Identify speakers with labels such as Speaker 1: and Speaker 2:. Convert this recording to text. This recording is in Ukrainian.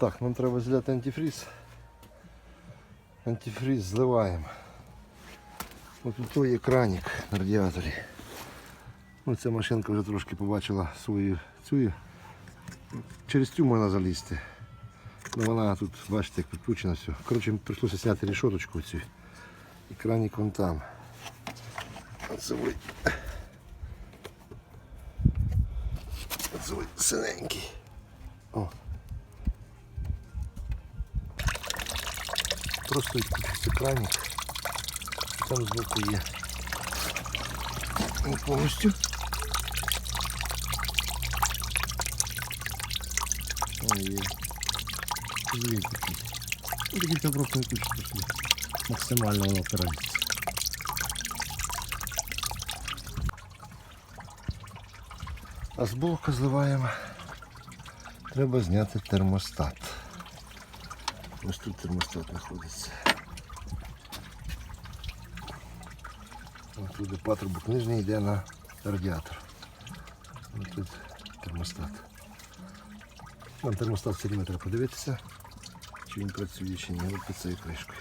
Speaker 1: Так, нам треба зляти антифріз. Антифріз зливаємо. Ось тут той є кранік на радіаторі. Ну, ця машинка вже трошки побачила свою цю. Через цю можна залізти. Ну, вона тут, бачите, як підключена все. Коротше, прийшлося зняти рішоточку цю. І кранік вон там. Оце ой. Синенький. О. Просто відключиться кранік. Там збоку є. Не повністю. О, є. Звідки такий. Ну, такий там просто собі. Максимально воно опирається. А з боку зливаємо. Треба зняти термостат. Ось тут термостат знаходиться. Ось тут де патрубок нижній йде на радіатор. Ось тут термостат. Нам термостат все рівно подивитися, чи він працює чи ні, під цією кришкою.